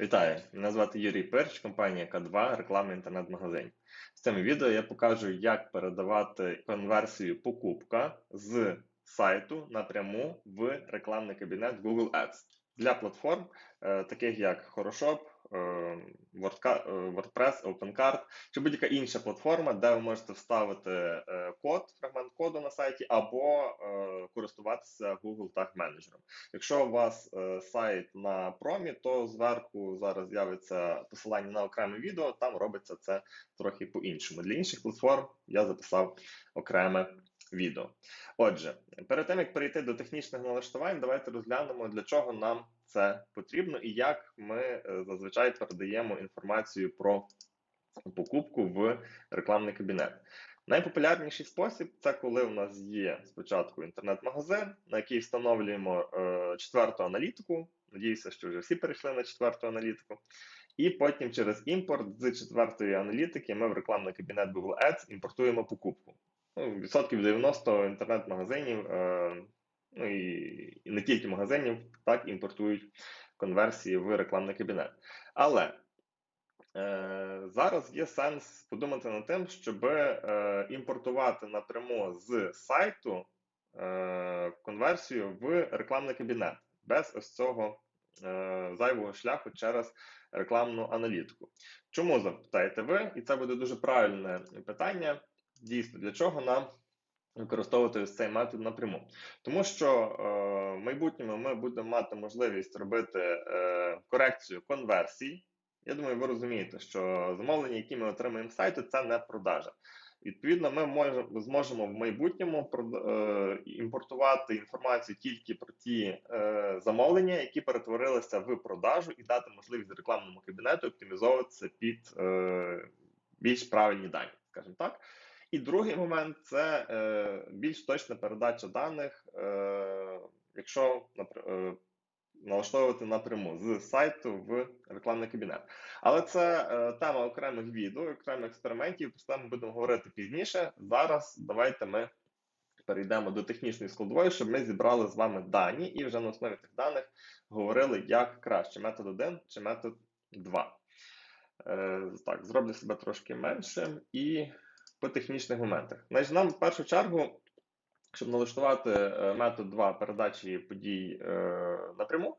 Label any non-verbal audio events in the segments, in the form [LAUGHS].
Вітаю! Мене звати Юрій Перч, компанія К2, рекламний інтернет-магазин. В цьому відео я покажу, як передавати конверсію покупка з сайту напряму в рекламний кабінет Google Ads для платформ, е, таких як Хорошоп, WordPress, OpenCart чи будь-яка інша платформа, де ви можете вставити е, код, фрагмент коду на сайті, або е, користуватися Google Tag Manager. Якщо у вас е, сайт на промі, то зверху зараз з'явиться посилання на окреме відео, там робиться це трохи по-іншому. Для інших платформ я записав окреме відео. Отже, перед тим як перейти до технічних налаштувань, давайте розглянемо, для чого нам це потрібно і як ми е, зазвичай передаємо інформацію про покупку в рекламний кабінет. Найпопулярніший спосіб це коли у нас є спочатку інтернет-магазин, на який встановлюємо е, четверту аналітику. Надіюся, що вже всі перейшли на четверту аналітику. І потім через імпорт з четвертої аналітики ми в рекламний кабінет Google Ads імпортуємо покупку. Ну, відсотків 90 інтернет-магазинів, е, ну і, і не тільки магазинів, так імпортують конверсії в рекламний кабінет. Але Е, Зараз є сенс подумати над тим, щоб е, імпортувати напряму з сайту е, конверсію в рекламний кабінет без ось цього е, зайвого шляху через рекламну аналітику. Чому запитаєте ви? І це буде дуже правильне питання. Дійсно, для чого нам використовувати ось цей метод напряму? Тому що е, в майбутньому ми будемо мати можливість робити е, корекцію конверсій. Я думаю, ви розумієте, що замовлення, які ми отримуємо з сайту, це не продажа. Відповідно, ми можемо зможемо в майбутньому е, імпортувати інформацію тільки про ті е, замовлення, які перетворилися в продажу, і дати можливість рекламному кабінету оптимізовуватися під е, більш правильні дані, скажімо так. І другий момент це е, більш точна передача даних, е, якщо е, налаштовувати напряму з сайту в рекламний кабінет. Але це е, тема окремих відео, окремих експериментів. Про це ми будемо говорити пізніше. Зараз давайте ми перейдемо до технічної складової, щоб ми зібрали з вами дані і вже на основі цих даних говорили, як краще: метод 1 чи метод 2. Е, так, зроблю себе трошки меншим і по технічних моментах. Значить, нам в першу чергу щоб налаштувати е, метод 2 передачі подій е, напряму,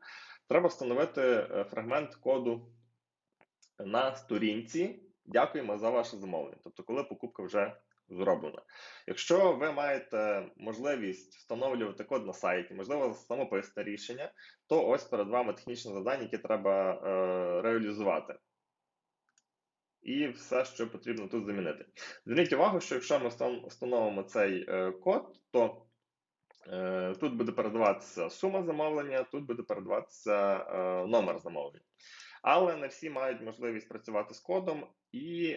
треба встановити е, фрагмент коду на сторінці. Дякуємо за ваше замовлення. Тобто, коли покупка вже зроблена. Якщо ви маєте можливість встановлювати код на сайті, можливо, самописне рішення, то ось перед вами технічне завдання, яке треба е, реалізувати. І все, що потрібно тут замінити. Зверніть увагу, що якщо ми встановимо цей е, код, то е, тут буде передаватися сума замовлення, тут буде передаватися е, номер замовлення. Але не всі мають можливість працювати з кодом, і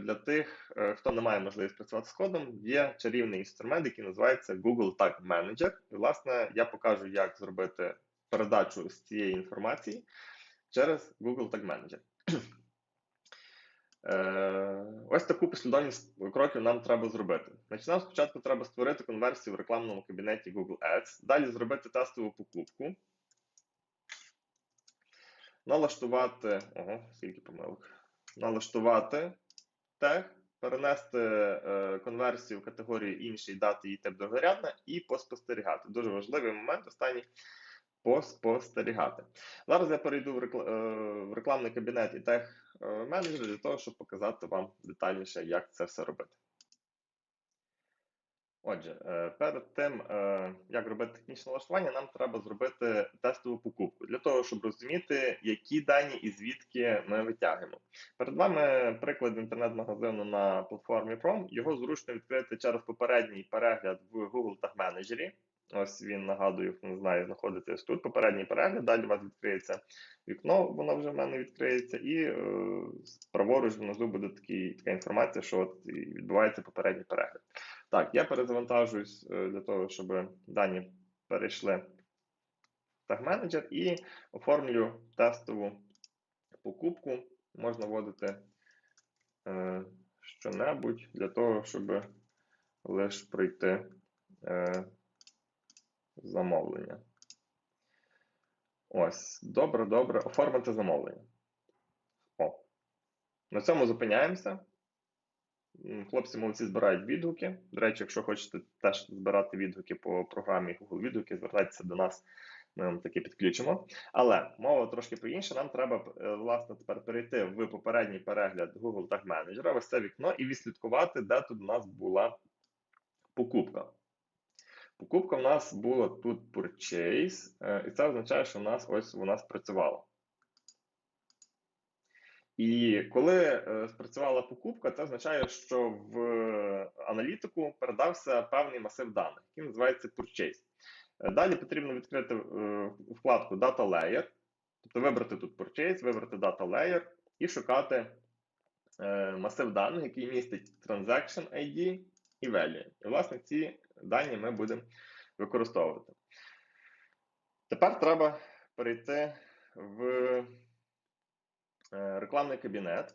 для тих, хто не має можливість працювати з кодом, є чарівний інструмент, який називається Google Tag Manager. І, власне, я покажу, як зробити передачу з цієї інформації через Google Tag Manager. Е, Ось таку послідовність кроків нам треба зробити. Значить, нам спочатку треба створити конверсію в рекламному кабінеті Google Ads, далі зробити тестову покупку, налаштувати, ого, скільки помилок, налаштувати тег, перенести е, конверсію в категорію інший, дати її тип другорядна і поспостерігати. Дуже важливий момент останній поспостерігати. Зараз я перейду в, е, в рекламний кабінет і тех е, менеджер для того, щоб показати вам детальніше, як це все робити. Отже, е, перед тим, е, як робити технічне налаштування, нам треба зробити тестову покупку для того, щоб розуміти, які дані і звідки ми витягуємо. Перед вами приклад інтернет-магазину на платформі Prom. Його зручно відкрити через попередній перегляд в Google Tag Manager. Ось він нагадую, хто не знає, знаходиться тут. Попередній перегляд. Далі у вас відкриється вікно, воно вже в мене відкриється, і е, праворуч внизу буде такий, така інформація, що от відбувається попередній перегляд. Так, я перезавантажуюсь е, для того, щоб дані перейшли в Manager і оформлю тестову покупку. Можна вводити е, що-небудь для того, щоб лише пройти. Е, замовлення. Ось, добре, добре. Оформити замовлення. О. На цьому зупиняємося. Хлопці молодці збирають відгуки. До речі, якщо хочете теж збирати відгуки по програмі Google Відгуки, звертайтеся до нас, ми вам таки підключимо. Але мова трошки про інше. Нам треба е, власне тепер перейти в попередній перегляд Google Tag Manager, ось це вікно, і відслідкувати, де тут у нас була покупка. Покупка в нас була тут purchase, е, і це означає, що в нас ось вона спрацювала. І коли е, спрацювала покупка, це означає, що в аналітику передався певний масив даних, який називається Purchase. Е, Далі потрібно відкрити е, вкладку Data Layer, тобто вибрати тут Purchase, вибрати Data Layer і шукати е, масив даних, який містить Transaction ID і Value. І, власне, ці дані ми будемо використовувати. Тепер треба перейти в е, рекламний кабінет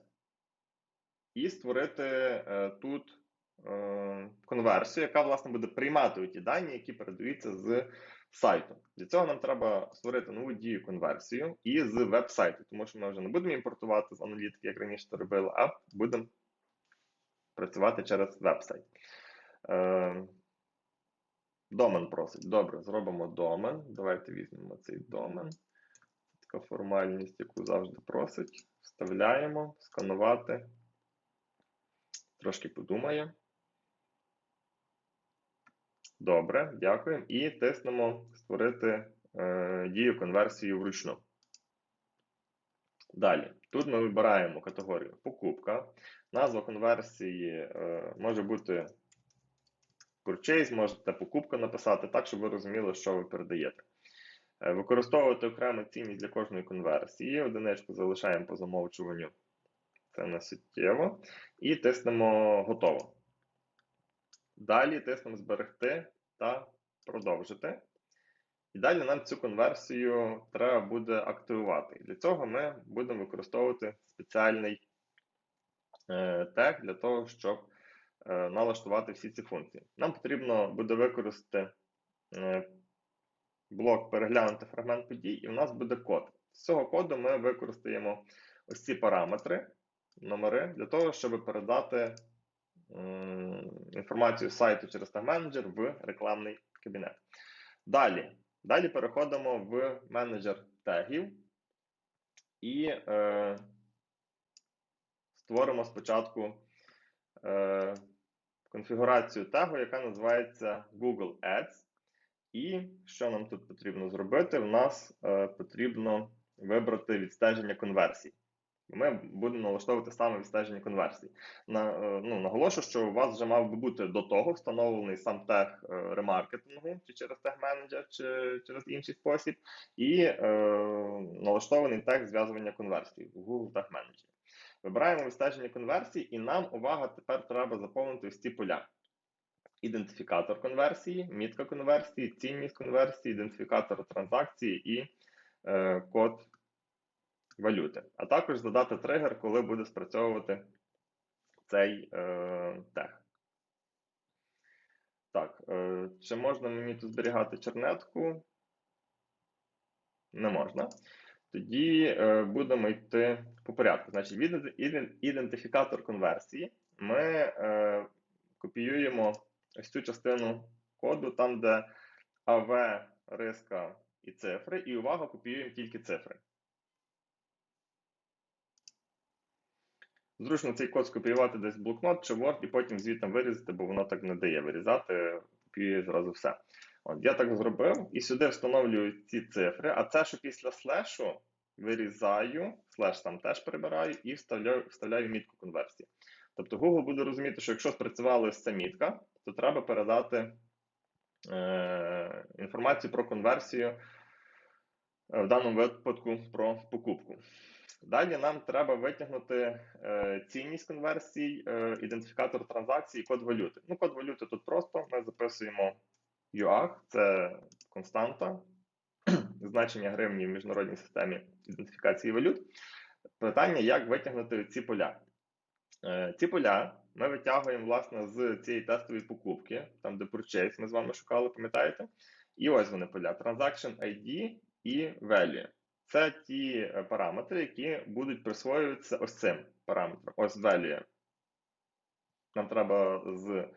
і створити е, тут е, конверсію, яка власне буде приймати ті дані, які передаються з сайту. Для цього нам треба створити нову дію конверсію і з веб-сайту, тому що ми вже не будемо імпортувати з аналітики, як раніше робили, а будемо працювати через веб-сайт. Домен просить. Добре, зробимо домен. Давайте візьмемо цей домен. Така формальність, яку завжди просить. Вставляємо, сканувати. Трошки подумає. Добре, дякуємо. І тиснемо створити е, дію конверсію вручну. Далі. Тут ми вибираємо категорію покупка. Назва конверсії е, може бути purchase, можете покупка написати так, щоб ви розуміли, що ви передаєте. Е, Використовувати окрему цінність для кожної конверсії. Одиничку залишаємо по замовчуванню. Це не суттєво. І тиснемо готово. Далі тиснемо зберегти та продовжити. І далі нам цю конверсію треба буде активувати. Для цього ми будемо використовувати спеціальний е, тег для того, щоб налаштувати всі ці функції. Нам потрібно буде використати е, блок переглянути фрагмент подій, і в нас буде код. З цього коду ми використаємо ось ці параметри, номери, для того, щоб передати інформацію з сайту через Manager в рекламний кабінет. Далі. Далі переходимо в менеджер тегів і е, створимо спочатку е, конфігурацію тегу, яка називається Google Ads. І що нам тут потрібно зробити? В нас е, потрібно вибрати відстеження конверсій. Ми будемо налаштовувати саме відстеження конверсій. На, е, ну, наголошую, що у вас вже мав би бути до того встановлений сам тег е, ремаркетингу, чи через тег менеджер, чи через інший спосіб, і е, налаштований тег зв'язування конверсій в Google Tag Manager. Вибираємо відстеження конверсій, і нам увага тепер треба заповнити ось ці поля. Ідентифікатор конверсії, мітка конверсії, цінність конверсії, ідентифікатор транзакції і е, код валюти. А також задати тригер, коли буде спрацьовувати цей е, тег. Так, е, чи можна мені тут зберігати чернетку? Не можна. Тоді е, будемо йти по порядку. Значить, від ідентифікатор конверсії ми е, копіюємо ось цю частину коду, там, де АВ, риска і цифри, і увага, копіюємо тільки цифри. Зручно цей код скопіювати десь в блокнот чи Word і потім звідти вирізати, бо воно так не дає вирізати, копіює зразу все. От, я так зробив і сюди встановлюю ці цифри, а це, що після слешу вирізаю, слеш там теж прибираю і вставляю, вставляю мітку конверсії. Тобто Google буде розуміти, що якщо спрацювала ця мітка, то треба передати е, інформацію про конверсію, е, в даному випадку про покупку. Далі нам треба витягнути е, цінність конверсій, е, ідентифікатор транзакцій і код валюти. Ну, код валюти тут просто ми записуємо UAG, це константа, [CLEARS THROAT] значення гривні в міжнародній системі ідентифікації валют. Питання, як витягнути ці поля. Е, ці поля ми витягуємо власне з цієї тестової покупки, там де purchase ми з вами шукали, пам'ятаєте? І ось вони поля: Transaction ID і Value. це ті е, параметри, які будуть присвоюватися ось цим параметром. Ось value. Нам треба з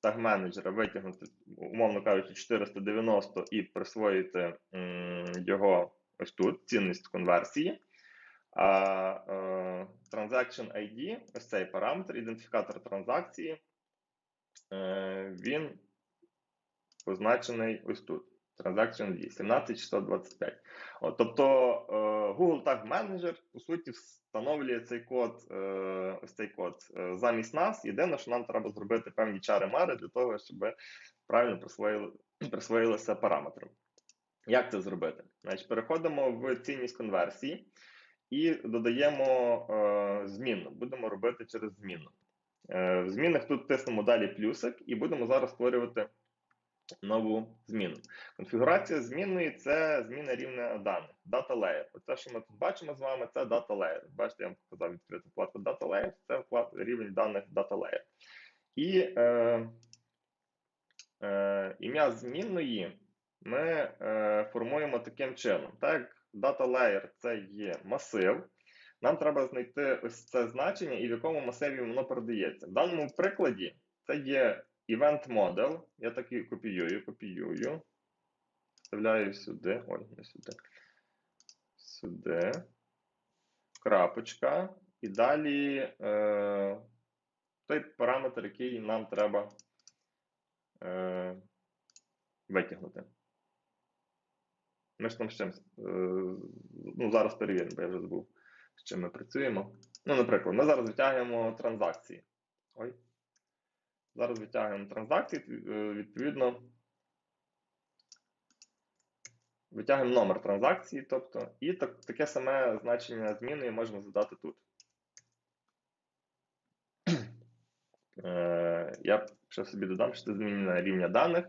таг менеджера витягнути, умовно кажучи, 490 і присвоїти його ось тут, цінність конверсії. А е, Transaction ID, ось цей параметр, ідентифікатор транзакції, е, він позначений ось тут. Transaction ID 17625. От, тобто е, Google Tag Manager, по суті, встановлює цей код, е, ось цей код е, замість нас. Єдине, що нам треба зробити певні чари-мари для того, щоб правильно присвоїли, присвоїлися параметри. Як це зробити? Значить, переходимо в цінність конверсії і додаємо змінну. Будемо робити через змінну. В змінах тут тиснемо далі плюсик, і будемо зараз створювати нову зміну. Конфігурація змінної це зміна рівня даних, Data Layer. Оце, що ми тут бачимо з вами, це Data Layer. Бачите, я вам показав відкриту вкладку Data Layer, це вклад, рівень даних Data Layer. І е, е, ім'я змінної ми е, формуємо таким чином. Так Data Layer це є масив, нам треба знайти ось це значення і в якому масиві воно передається. В даному прикладі це є Event Model. Я так копіюю, копіюю. Вставляю сюди. Ой, не сюди. Сюди. Крапочка. І далі е, той параметр, який нам треба е, витягнути. Ми ж там з чим. Е, ну, зараз перевіримо, бо я вже забув, з чим ми працюємо. Ну, наприклад, ми зараз витягуємо транзакції. Ой. Зараз витягуємо транзакції, е, відповідно, витягуємо номер транзакції, тобто, і так, таке саме значення зміни можна задати тут. [CLEARS THROAT] Е, Я ще собі додам, що це змінена рівня даних,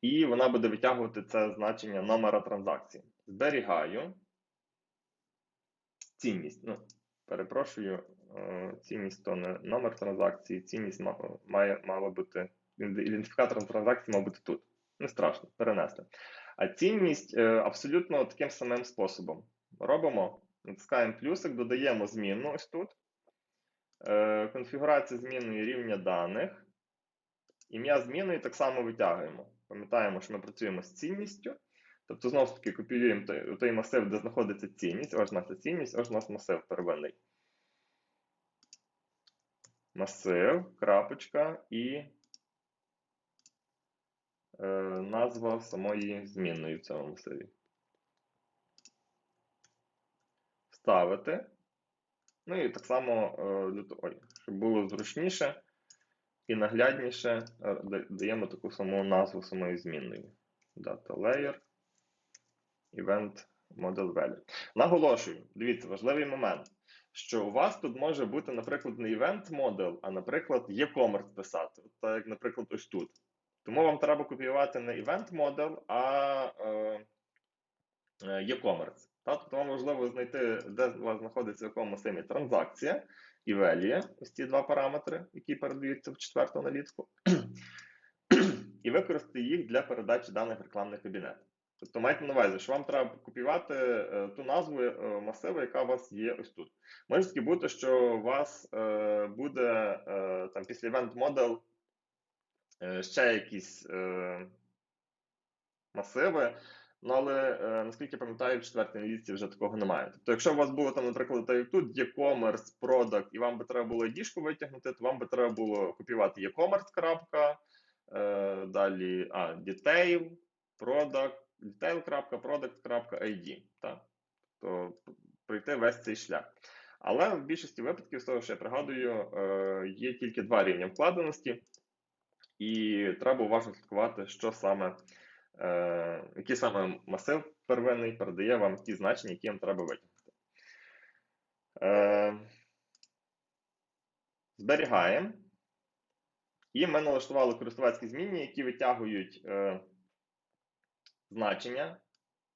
і вона буде витягувати це значення номера транзакції. Зберігаю цінність. Ну, перепрошую, е, цінність то не номер транзакції, цінність має мало бути. Ідентифікатор транзакції мав бути тут. Не страшно, перенести. А цінність е, абсолютно таким самим способом. Робимо, натискаємо плюсик, додаємо змінну ось тут. Е, конфігурація змінної рівня даних. Ім'я зміни так само витягуємо. Пам'ятаємо, що ми працюємо з цінністю. Тобто, знову ж таки, копіюємо той, масив, де знаходиться цінність. Ось наша цінність, ось у нас масив первинний. Масив, крапочка і е, назва самої змінної в цьому масиві. Вставити. Ну і так само, е, щоб було зручніше і наглядніше, е, даємо таку саму назву самої змінної. Data layer. Event Model Value. Наголошую, дивіться, важливий момент, що у вас тут може бути, наприклад, не Event Model, а, наприклад, e-commerce писати. Так, як, наприклад, ось тут. Тому вам треба копіювати не Event Model, а е, e-commerce. Тобто вам важливо знайти, де у вас знаходиться в якому симі транзакція і value, ось ці два параметри, які передаються в четверту аналітику, [CLEARS THROAT] і використати їх для передачі даних в рекламний кабінет. Тобто майте на увазі, що вам треба копіювати е, ту назву е, масиву, яка у вас є ось тут. Може таки бути, що у вас е, буде там після Event Model ще якісь масиви. Ну, але наскільки я пам'ятаю, в четвертій аналітиці вже такого немає. Тобто, якщо у вас було там, наприклад, так тут e-commerce, product, і вам би треба було ID-шку витягнути, то вам би треба було копіювати e-commerce, далі а, detail, product, detail.product.id. Тобто пройти весь цей шлях. Але в більшості випадків, з того, що я пригадую, е, є тільки два рівня вкладеності, і треба уважно слідкувати, що саме, е, який саме масив первинний передає вам ті значення, які вам треба витягнути. Е, зберігаємо. І ми налаштували користувацькі змінні, які витягують значення,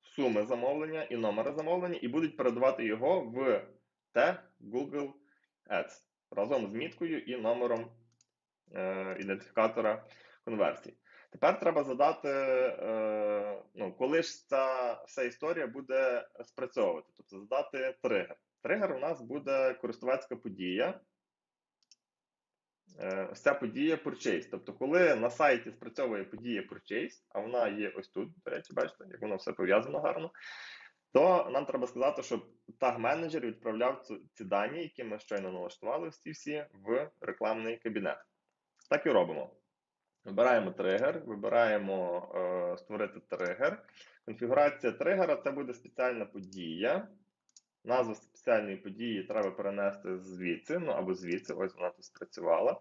суми замовлення і номери замовлення, і будуть передавати його в тег Google Ads разом з міткою і номером е, ідентифікатора конверсії. Тепер треба задати, е, ну, коли ж ця вся історія буде спрацьовувати. Тобто задати тригер. Тригер у нас буде користувацька подія. Е, Ця подія Purchase. Тобто, коли на сайті спрацьовує подія Purchase, а вона є ось тут, до речі, бачите, як воно все пов'язано гарно, то нам треба сказати, щоб таг-менеджер відправляв ці дані, які ми щойно налаштували, всі всі в рекламний кабінет. Так і робимо. Вибираємо тригер, вибираємо е, створити тригер. Конфігурація тригера це буде спеціальна подія. Назву спеціальної події треба перенести звідси, ну або звідси, ось вона тут спрацювала.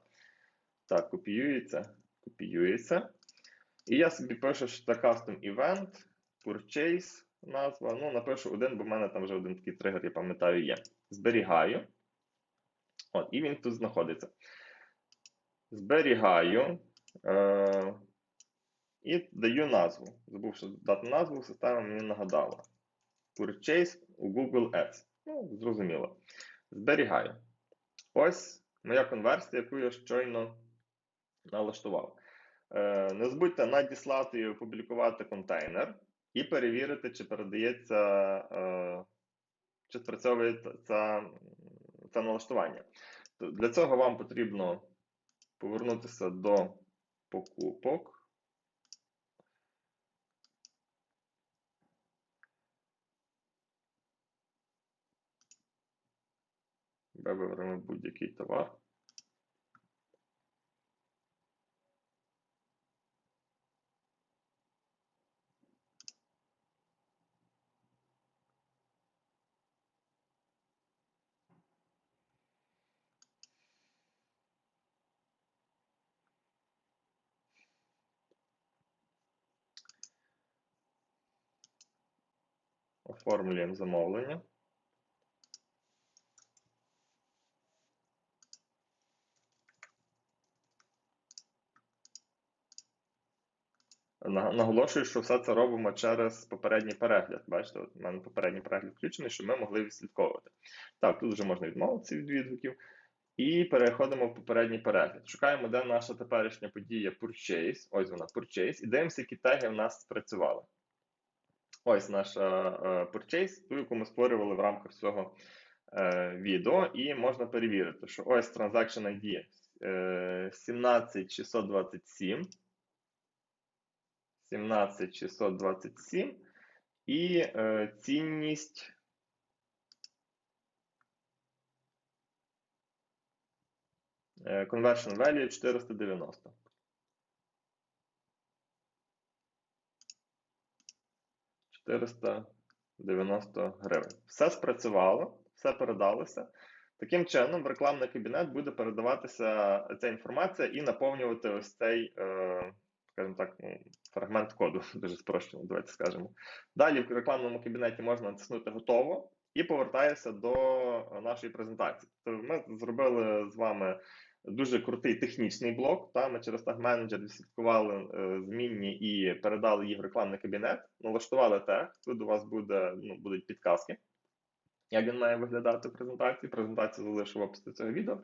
Так, копіюється, копіюється. І я собі пишу, що це custom event, purchase назва. Ну, напишу один, бо в мене там вже один такий тригер, я пам'ятаю, є. Зберігаю. От, і він тут знаходиться. Зберігаю. Е- і даю назву. Забувши дати назву, система мені нагадала. Purchase у Google Ads. Ну, зрозуміло. Зберігаю. Ось моя конверсія, яку я щойно налаштував. Е, не забудьте надіслати і опублікувати контейнер і перевірити, чи передається, е, чи спрацьовує це, налаштування. Для цього вам потрібно повернутися до покупок. Виберемо будь-який товар. Оформлюємо замовлення. Наголошую, що все це робимо через попередній перегляд. Бачите, у мене попередній перегляд включений, щоб ми могли відслідковувати. Так, тут вже можна відмовитися від відгуків. І переходимо в попередній перегляд. Шукаємо, де наша теперішня подія Purchase. Ось вона Purchase. І дивимося, які теги в нас спрацювали. Ось наша е, Purchase, ту, яку ми створювали в рамках цього е, відео. І можна перевірити, що ось Transaction ID е, 17627. 17627 і е, цінність е, conversion value 490. Чотириста 90 гривень. Все спрацювало, все передалося. Таким чином, в рекламний кабінет буде передаватися ця інформація і наповнювати ось цей, е, скажімо так, ну, фрагмент коду, [LAUGHS] дуже спрощено, давайте скажемо. Далі в рекламному кабінеті можна натиснути готово і повертаєшся до нашої презентації. Тобто ми зробили з вами дуже крутий технічний блок. Та ми через Tag Manager відслідкували е, змінні і передали їх в рекламний кабінет, налаштували тег. Тут у вас буде, ну, будуть підказки. Як він має виглядати в презентації? Презентацію залишу в описі цього відео.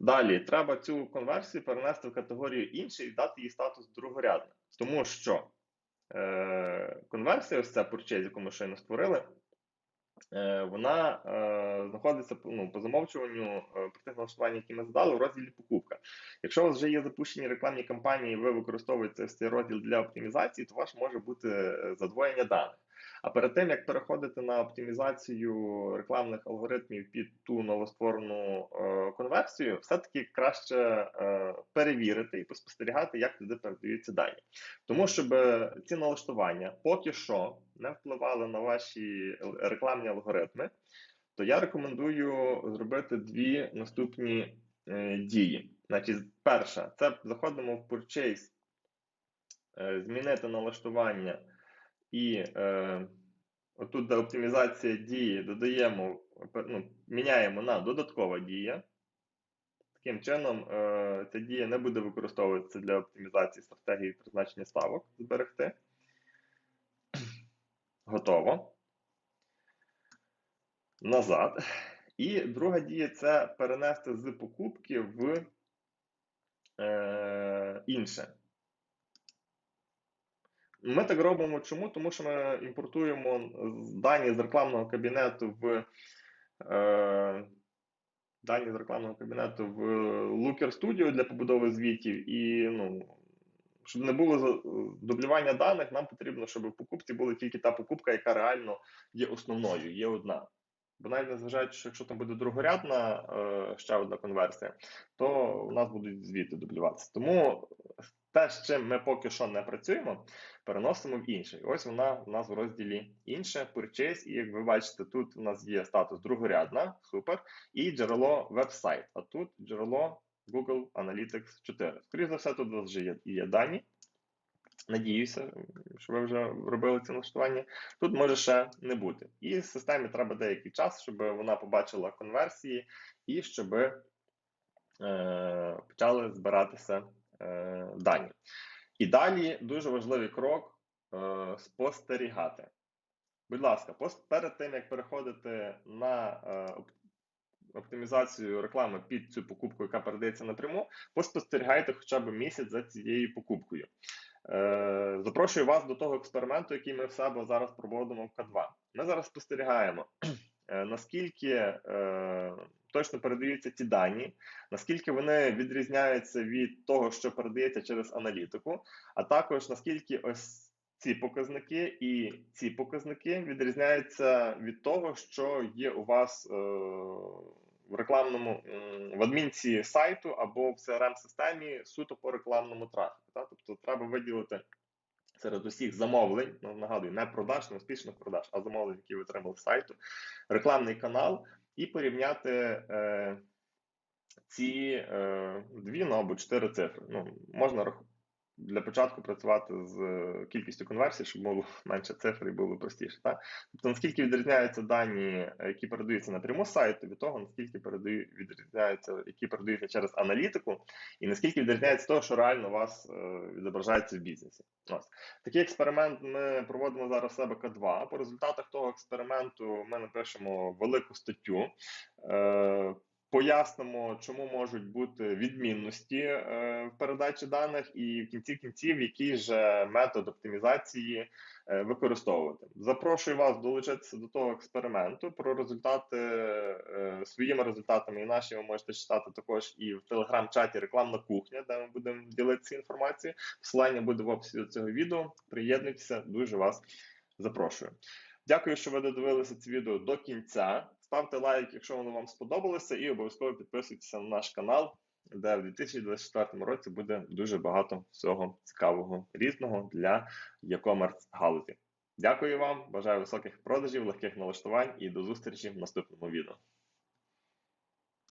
Далі треба цю конверсію перенести в категорію інший і дати їй статус другорядна. Тому що е, конверсія, ось ця purchase, яку ми щойно створили, вона е, знаходиться ну, по замовчуванню е, при тих налаштуваннях, які ми задали, у розділі покупка. Якщо у вас вже є запущені рекламні кампанії, ви використовуєте цей розділ для оптимізації, то ваш може бути е, задвоєння даних. А перед тим як переходити на оптимізацію рекламних алгоритмів під ту новостворену е, конверсію, все-таки краще е, перевірити і поспостерігати, як туди передаються дані. Тому щоб ці налаштування поки що не впливали на ваші рекламні алгоритми, то я рекомендую зробити дві наступні е, дії. Значить, перша, це заходимо в Purchase, е, змінити налаштування. І е, отут, де оптимізація дії, додаємо, ну, міняємо на додаткова дія. Таким чином, е, ця дія не буде використовуватися для оптимізації стратегії призначення ставок зберегти. Готово. Назад. І друга дія це перенести з покупки в е, інше. Ми так робимо чому? Тому що ми імпортуємо дані з рекламного кабінету в е, дані з рекламного кабінету в Looker Studio для побудови звітів. І ну, щоб не було дублювання даних, нам потрібно, щоб в покупці була тільки та покупка, яка реально є основною, є одна. Бо навіть незважаючи, що якщо там буде другорядна е, ще одна конверсія, то у нас будуть звіти дублюватися. Тому те, з чим ми поки що не працюємо, переносимо в інший. Ось вона у нас в розділі інше, purchase, і як ви бачите, тут у нас є статус другорядна, супер, і джерело веб-сайт. А тут джерело Google Analytics 4. Скоріше за все, тут у вас вже є, є дані. Надіюся, що ви вже робили це налаштування. Тут може ще не бути. І системі треба деякий час, щоб вона побачила конверсії і щоб е, почали збиратися е, дані. І далі дуже важливий крок е, спостерігати. Будь ласка, перед тим як переходити на е, оптимізацію реклами під цю покупку, яка передається напряму, поспостерігайте хоча б місяць за цією покупкою. Е, Запрошую вас до того експерименту, який ми в себе зараз проводимо в К2. Ми зараз спостерігаємо, е, наскільки е, точно передаються ті дані, наскільки вони відрізняються від того, що передається через аналітику, а також наскільки ось ці показники і ці показники відрізняються від того, що є у вас е, в рекламному в адмінці сайту або в crm системі суто по рекламному трафіку. Та? Тобто треба виділити серед усіх замовлень, ну нагадую, не продаж, не успішних продаж, а замовлень, які ви отримали з сайту, рекламний канал і порівняти е, ці е, дві ну, або чотири цифри. Ну, можна для початку працювати з е, кількістю конверсій, щоб було [LAUGHS] менше цифр і було простіше. Так? Тобто, наскільки відрізняються дані, е, які передаються напряму з сайту, від того, наскільки передаю, відрізняються, які передаються через аналітику, і наскільки відрізняється того, що реально у вас е, відображається в бізнесі. Ось. Такий експеримент ми проводимо зараз в себе К2. По результатах того експерименту ми напишемо велику статтю. Пояснимо, чому можуть бути відмінності е, в передачі даних, і в кінці кінців, який же метод оптимізації е, використовувати. Запрошую вас долучитися до того експерименту. Про результати е, своїми результатами і наші ви можете читати також і в телеграм-чаті Рекламна кухня, де ми будемо ділитися інформацією. Посилання буде в описі до цього відео. Приєднуйтеся, дуже вас запрошую. Дякую, що ви додивилися це відео до кінця. Ставте лайк, якщо воно вам сподобалося, і обов'язково підписуйтеся на наш канал, де в 2024 році буде дуже багато всього цікавого різного для e-commerce галузі. Дякую вам, бажаю високих продажів, легких налаштувань і до зустрічі в наступному відео.